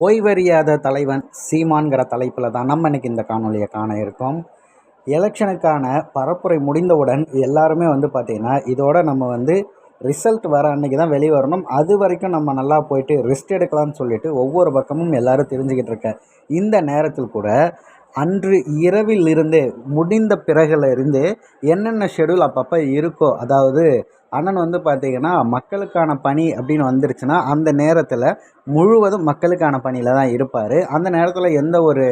ஓய்வறியாத தலைவன் சீமான்கிற தலைப்பில் தான் நம்ம இன்னைக்கு இந்த காணொலியை காண இருக்கோம். எலெக்ஷனுக்கான பரப்புரை முடிந்தவுடன் எல்லாருமே வந்து பார்த்திங்கன்னா இதோட நம்ம வந்து ரிசல்ட் வர அன்னைக்கு தான் வெளியே வரணும். அது வரைக்கும் நம்ம நல்லா போயிட்டு ரெஸ்ட் எடுக்கலாம்னு சொல்லிட்டு ஒவ்வொரு பக்கமும் எல்லோரும் தெரிஞ்சுக்கிட்டு இருக்க இந்த நேரத்தில் கூட அன்று இரவில் இருந்தே முடிந்த பிறகுலேருந்து என்னென்ன ஷெடியூல் அப்பப்போ இருக்கோ அதாவது அண்ணன் வந்து பார்த்திங்கன்னா மக்களுக்கான பணி அப்படின்னு வந்துருச்சுன்னா அந்த நேரத்தில் முழுவதும் மக்களுக்கான பணியில் தான் இருப்பார். அந்த நேரத்தில் எந்த ஒரு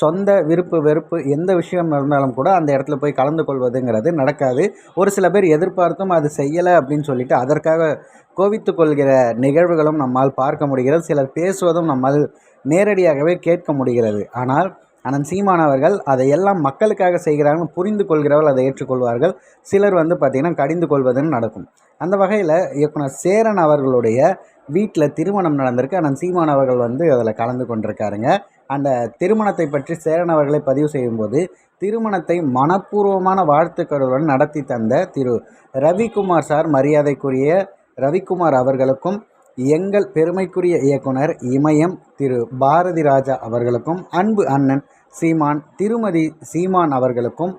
சொந்த விருப்பு வெறுப்பு எந்த விஷயம் இருந்தாலும் கூட அந்த இடத்துல போய் கலந்து கொள்வதுங்கிறது நடக்காது. ஒரு சில பேர் எதிர்பார்த்தும் அது செய்யலை அப்படின்னு சொல்லிட்டு அதற்காக கோவித்து கொள்கிற நிகழ்வுகளும் நம்மால் பார்க்க முடிகிறது. சிலர் பேசுவதும் நம்மால் நேரடியாகவே கேட்க முடிகிறது. ஆனால் ஆனால் சீமான் அவர்கள் அதையெல்லாம் மக்களுக்காக செய்கிறாங்கன்னு புரிந்து கொள்கிறவர்கள் அதை ஏற்றுக்கொள்வார்கள். சிலர் வந்து பார்த்திங்கன்னா கடிந்து கொள்வதுன்னு நடக்கும். அந்த வகையில் இயக்குனர் சேரன் அவர்களுடைய வீட்டில் திருமணம் நடந்திருக்கு. ஆனால் சீமான் அவர்கள் வந்து அதில் கலந்து கொண்டிருக்காருங்க. அந்த திருமணத்தை பற்றி சேரன் அவர்களை பதிவு செய்யும்போது திருமணத்தை மனப்பூர்வமான வாழ்த்துக்களுடன் நடத்தி தந்த திரு ரவிக்குமார் சார் மரியாதைக்குரிய ரவிக்குமார் அவர்களுக்கும் எங்கள் பெருமைக்குரிய இயக்குனர் இமயம் திரு பாரதி ராஜா அவர்களுக்கும் அன்பு அண்ணன் சீமான் திருமதி சீமான் அவர்களுக்கும்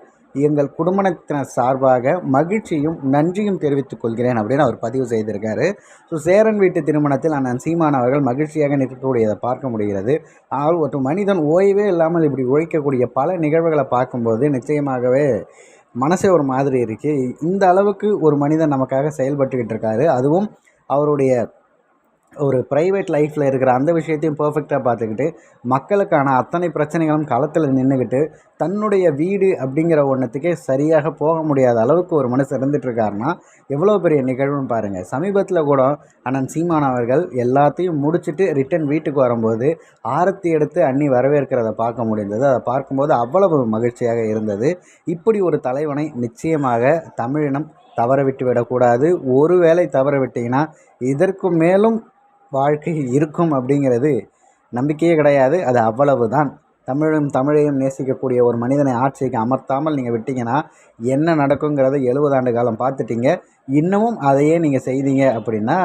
எங்கள் குடும்பத்தினர் சார்பாக மகிழ்ச்சியும் நன்றியும் தெரிவித்துக் கொள்கிறேன் அப்படின்னு அவர் பதிவு செய்திருக்காரு. ஸோ சேரன் வீட்டு திருமணத்தில் அண்ணன் சீமான் அவர்கள் மகிழ்ச்சியாக நிற்கக்கூடியதை பார்க்க முடிகிறது. ஆனால் ஒரு மனிதன் ஓய்வே இல்லாமல் இப்படி உழைக்கக்கூடிய பல நிகழ்வுகளை பார்க்கும்போது நிச்சயமாகவே மனசே ஒரு மாதிரி இருக்குது இந்த அளவுக்கு ஒரு மனிதன் நமக்காக செயல்பட்டுக்கிட்டு இருக்காரு. அதுவும் அவருடைய ஒரு ப்ரைவேட் லைஃப்பில் இருக்கிற அந்த விஷயத்தையும் பர்ஃபெக்டாக பார்த்துக்கிட்டு மக்களுக்கான அத்தனை பிரச்சனைகளும் களத்தில் நின்றுக்கிட்டு தன்னுடைய வீடு அப்படிங்கிற ஒன்றத்துக்கே சரியாக போக முடியாத அளவுக்கு ஒரு மனுஷன் இருந்துகிட்ருக்காருன்னா எவ்வளோ பெரிய நிகழ்வுன்னு பாருங்கள் சமீபத்தில் கூட அண்ணன் சீமான் அவர்கள் எல்லாத்தையும் முடிச்சுட்டு ரிட்டன் வீட்டுக்கு வரும்போது ஆரத்தி எடுத்து அண்ணி வரவேற்கிறத பார்க்க முடிந்தது. அதை பார்க்கும்போது அவ்வளவு மகிழ்ச்சியாக இருந்தது. இப்படி ஒரு தலைவனை நிச்சயமாக தமிழினம் தவற விட்டு விடக்கூடாது ஒருவேளை தவற விட்டீங்கன்னா இதற்கு மேலும் வாழ்க்கை இருக்கும் அப்படிங்கிறது நம்பிக்கையே கிடையாது. அது அவ்வளவு தான் தமிழும் தமிழையும் நேசிக்கக்கூடிய ஒரு மனிதனை ஆட்சிக்கு அமர்த்தாமல் நீங்கள் விட்டீங்கன்னா என்ன நடக்குங்கிறத எழுபது ஆண்டு காலம் பார்த்துட்டீங்க. இன்னமும் அதையே நீங்கள் செய்தீங்க அப்படின்னா